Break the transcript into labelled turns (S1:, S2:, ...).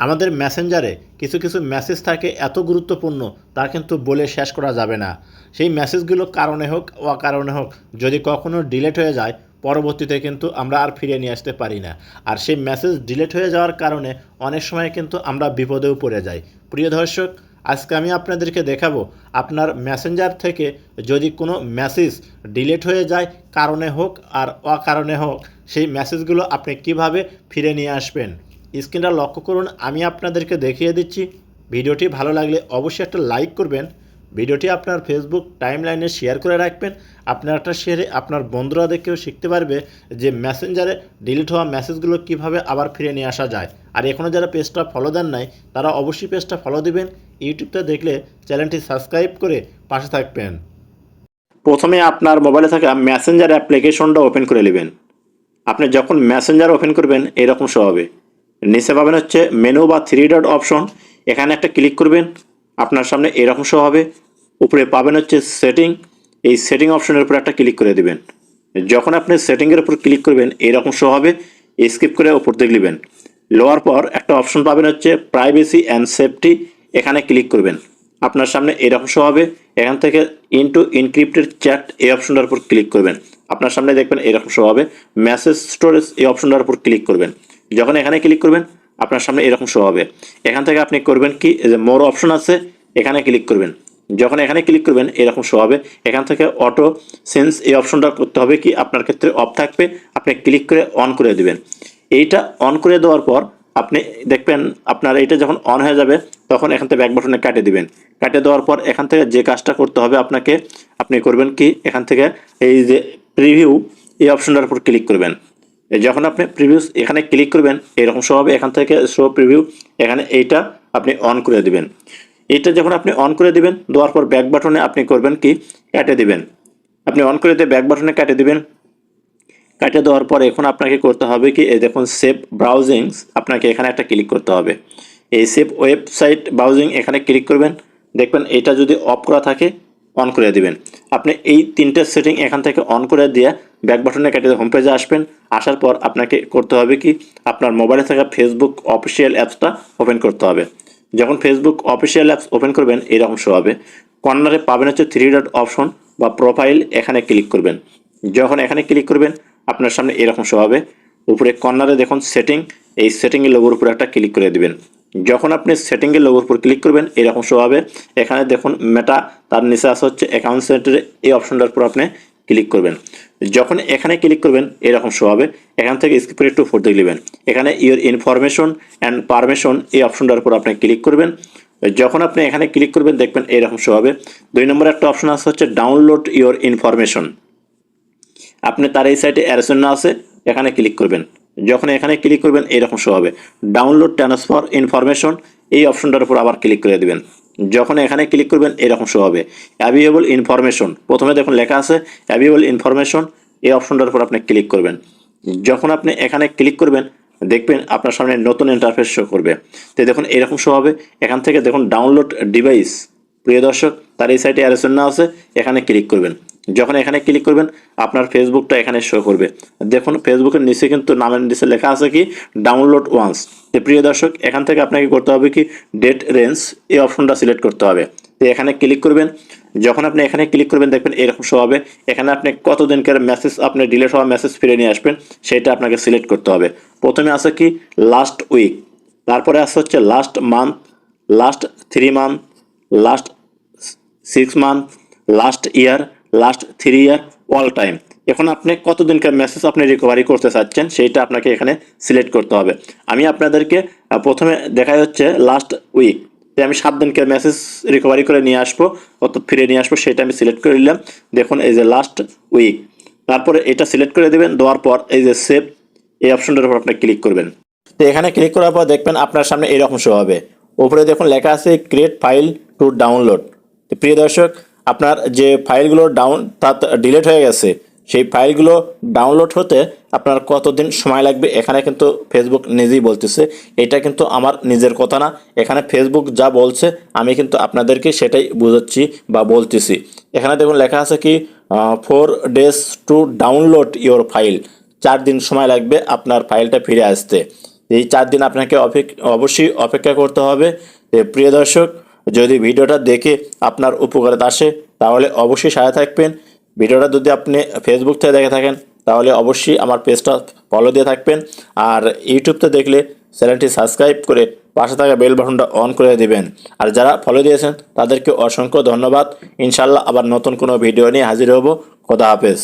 S1: আমাদের মেসেঞ্জারে কিছু কিছু মেসেজ থাকে এত গুরুত্বপূর্ণ, তা কিন্তু বলে শেষ করা যাবে না। সেই মেসেজগুলো কারণে হোক, অকারণে হোক, যদি কখনো ডিলেট হয়ে যায়, পরবর্তীতে কিন্তু আমরা আর ফিরে নিয়ে আসতে পারি না। আর সেই মেসেজ ডিলেট হয়ে যাওয়ার কারণে অনেক সময় কিন্তু আমরা বিপদেও পড়ে যাই। প্রিয় দর্শক, আজকে আমি আপনাদেরকে দেখাবো, আপনার মেসেঞ্জার থেকে যদি কোনো মেসেজ ডিলেট হয়ে যায়, কারণে হোক আর অকারণে হোক, সেই মেসেজগুলো আপনি কীভাবে ফিরে নিয়ে আসবেন। স্ক্রিনটা লক্ষ্য করুন, আমি আপনাদেরকে দেখিয়ে দিচ্ছি। ভিডিওটি ভালো লাগলে অবশ্যই একটা লাইক করবেন। ভিডিওটি আপনার ফেসবুক টাইমলাইনে শেয়ার করে রাখবেন। আপনার একটা শেয়ারে আপনার বন্ধুরা দেখেও শিখতে পারবে যে মেসেঞ্জারে ডিলিট হওয়া মেসেজগুলো কীভাবে আবার ফিরে নিয়ে আসা যায়। আর এখনও যারা পেজটা ফলো দেন নাই, তারা অবশ্যই পেজটা ফলো দিবেন। ইউটিউবটা দেখলে চ্যানেলটি সাবস্ক্রাইব করে পাশে থাকবেন। প্রথমে আপনার মোবাইলে থাকা মেসেঞ্জার অ্যাপ্লিকেশনটা ওপেন করে নেবেন। আপনি যখন মেসেঞ্জার ওপেন করবেন, এরকম শো হবে। নিচে পাবেন হচ্ছে মেনু বা থ্রি ডট অপশন এখানে একটা ক্লিক করবেন, আপনার সামনে এরকম শো হবে। উপরে পাবেন হচ্ছে সেটিং এই সেটিং অপশনের উপর একটা ক্লিক করে দিবেন। যখন আপনি সেটিংয়ের উপর ক্লিক করবেন, এরকম শো হবে। স্কিপ করে উপর দিকে নেবেন। লোয়ার পর একটা অপশন পাবেন হচ্ছে প্রাইভেসি অ্যান্ড সেফটি এখানে ক্লিক করবেন। আপনার সামনে এরকম শো হবে। এখান থেকে ইনটু ইনক্রিপ্টেড চ্যাট এই অপশনটার উপর ক্লিক করবেন। আপনার সামনে দেখবেন এরকম শো হবে। মেসেজ স্টোরেজ এই অপশনটার উপর ক্লিক করবেন। যখন এখানে ক্লিক করবেন, আপনার সামনে এরকম শো হবে। এখান থেকে আপনি করবেন কি যে মোর অপশন আছে, এখানে ক্লিক করবেন। যখন এখানে ক্লিক করবেন, এরকম শো হবে। এখান থেকে অটো সেন্স এই অপশনটা করতে হবে কি, আপনার ক্ষেত্রে অফ থাকবে, আপনি ক্লিক করে অন করে দেবেন। এইটা অন করে দেওয়ার পর, আপনি দেখবেন আপনার এটা যখন অন হয়ে যাবে, তখন এখান থেকে ব্যাক বাটনে কাটে দিবেন। কাটে দেওয়ার পর এখান থেকে যে কাজটা করতে হবে আপনাকে, আপনি করবেন কি, এখান থেকে এই যে প্রিভিউ এই অপশনটার উপর ক্লিক করবেন। যখন আপনি প্রিভিউস এখানে ক্লিক করবেন, এরকম হবে, এখান থেকে শো প্রিভিউ এখানে এইটা আপনি অন করে দিবেন। এটা যখন আপনি অন করে দিবেন, দেওয়ার পর ব্যাক বাটনে আপনি করবেন কি? কেটে দিবেন। আপনি অন করে দিয়ে ব্যাক বাটনে কেটে দিবেন। কাটে দেওয়ার পর এখন আপনাকে করতে হবে কি? এই দেখুন সেভ ব্রাউজিংস আপনাকে এখানে একটা ক্লিক করতে হবে। এই সেভ ওয়েবসাইট ব্রাউজিং এখানে ক্লিক করবেন। দেখবেন এটা যদি অফ করা থাকে অন করে দিবেন। আপনি এই তিনটে সেটিং এখান থেকে অন করে দিয়ে ব্যাক বাটনে কেটে হোম পেজে আসবেন। আসার পর আপনাকে করতে হবে কি? আপনার মোবাইলে থাকা ফেসবুক অফিসিয়াল অ্যাপসটা ওপেন করতে হবে। যখন ফেসবুক অফিসিয়াল অ্যাপস ওপেন করবেন এরকম শো হবে। কর্নারে পাবেন হচ্ছে থ্রি ডট অপশন বা প্রোফাইল এখানে ক্লিক করবেন। যখন এখানে ক্লিক করবেন, আপনার সামনে এরকম শো হবে। উপরে কর্নারে দেখুন সেটিং এই সেটিংয়ের লোগোর উপর একটা ক্লিক করে দিবেন। যখন আপনি সেটিংয়ের লোগোর উপর ক্লিক করবেন, এরকম শো হবে। এখানে দেখুন মেটা তার নিচে আসা হচ্ছে অ্যাকাউন্ট সেন্টারে এই অপশনটার উপর আপনি ক্লিক করবেন। যখন এখানে ক্লিক করবেন, এরকম শো হবে। এখান থেকে স্কিপ একটু ফোর দিকে নেবেন। এখানে ইওর ইনফরমেশন অ্যান্ড পারমিশন এই অপশনটার উপর আপনি ক্লিক করবেন। যখন আপনি এখানে ক্লিক করবেন, দেখবেন এরকম শো হবে। দুই নম্বর একটা অপশন আছে হচ্ছে ডাউনলোড ইওর ইনফরমেশন আপনি তার এই সাইটে অ্যারোসন্য আছে, এখানে ক্লিক করবেন। যখন এখানে ক্লিক করবেন এরকম শো হবে। ডাউনলোড ট্রান্সফার ইনফরমেশন এই অপশনটার উপর আবার ক্লিক করে দেবেন। যখন এখানে ক্লিক করবেন, এরকম শো হবে। অ্যাভিয়েবল ইনফরমেশন প্রথমে দেখুন লেখা আছে অ্যাভিয়েবল ইনফরমেশন এই অপশনটার উপর আপনি ক্লিক করবেন। যখন আপনি এখানে ক্লিক করবেন, দেখবেন আপনার সামনে নতুন ইন্টারফেস শো করবে। তো দেখুন, এরকম শো হবে। এখান থেকে দেখুন ডাউনলোড ডিভাইস প্রিয় দর্শক, তার এই সাইটে অ্যারেসন না আছে, এখানে ক্লিক করবেন। যখন এখানে ক্লিক করবেন, আপনার ফেসবুকটা এখানে শো করবে। দেখুন ফেসবুকের নিচে কিন্তু নামের নিচে লেখা আছে কি ডাউনলোড ওয়ান্স তো প্রিয় দর্শক, এখান থেকে আপনাকে করতে হবে কি ডেট রেঞ্জ এই অপশনটা সিলেক্ট করতে হবে। তো এখানে ক্লিক করবেন। যখন আপনি এখানে ক্লিক করবেন, দেখবেন এরকম শো হবে। এখানে আপনি কতদিনকার মেসেজ আপনি ডিলেট হওয়া মেসেজ ফিরে নিয়ে আসবেন, সেটা আপনাকে সিলেক্ট করতে হবে। প্রথমে আছে কি লাস্ট উইক তারপরে আছে হচ্ছে last month last three month last six month last year last three year all time এখন আপনি কতদিনকার মেসেজ আপনি রিকভারি করতে চাচ্ছেন, সেইটা আপনাকে এখানে সিলেক্ট করতে হবে। আমি আপনাদেরকে প্রথমে দেখা যাচ্ছে লাস্ট উইক আমি সাত দিনকার মেসেজ রিকভারি করে নিয়ে আসব কত ফিরে নিয়ে আসব সেটা আমি সিলেক্ট করে নিলাম। দেখুন, এই যে লাস্ট উইক তারপরে এটা সিলেক্ট করে দেবেন, দেওয়ার পর এই যে সেভ এই অপশনটার উপর আপনি ক্লিক করবেন। তো এখানে ক্লিক করার পর দেখবেন আপনার সামনে এরকম শো হবে। উপরে দেখুন লেখা আছে ক্রিয়েট ফাইল টু ডাউনলোড প্রিয় দর্শক আপনার যে ফাইলগুলো ডাউন তা ডিলিট হয়ে গেছে, সেই ফাইলগুলো ডাউনলোড হতে আপনার কতদিন সময় লাগবে? এখানে কিন্তু ফেসবুক নিজেই বলতেছে, এটা কিন্তু আমার নিজের কথা না। এখানে ফেসবুক যা বলছে, আমি কিন্তু আপনাদেরকে সেটাই বোঝাচ্ছি বা বলতেছি। এখানে দেখুন লেখা আছে কি four days to download your file চার দিন সময় লাগবে আপনার ফাইলটা ফিরে আসতে। এই চার দিন আপনাকে অপেক- অবশ্যই অপেক্ষা করতে হবে। প্রিয় দর্শক যদি ভিডিওটা দেখে আপনার উপকারে আসে, তাহলে অবশ্যই সাথে থাকবেন। ভিডিওটা যদি আপনি ফেসবুক থেকে দেখে থাকেন, তাহলে অবশ্যই আমার পেজটা ফলো দিয়ে থাকবেন। আর ইউটিউবতে দেখলে চ্যানেলটি সাবস্ক্রাইব করে পাশে থাকা বেল বাটনটা অন করে দিবেন। আর যারা ফলো দিয়েছেন, তাদেরকে অসংখ্য ধন্যবাদ। ইনশাল্লাহ আবার নতুন কোনো ভিডিও নিয়ে হাজির হব। খোদা হাফেজ।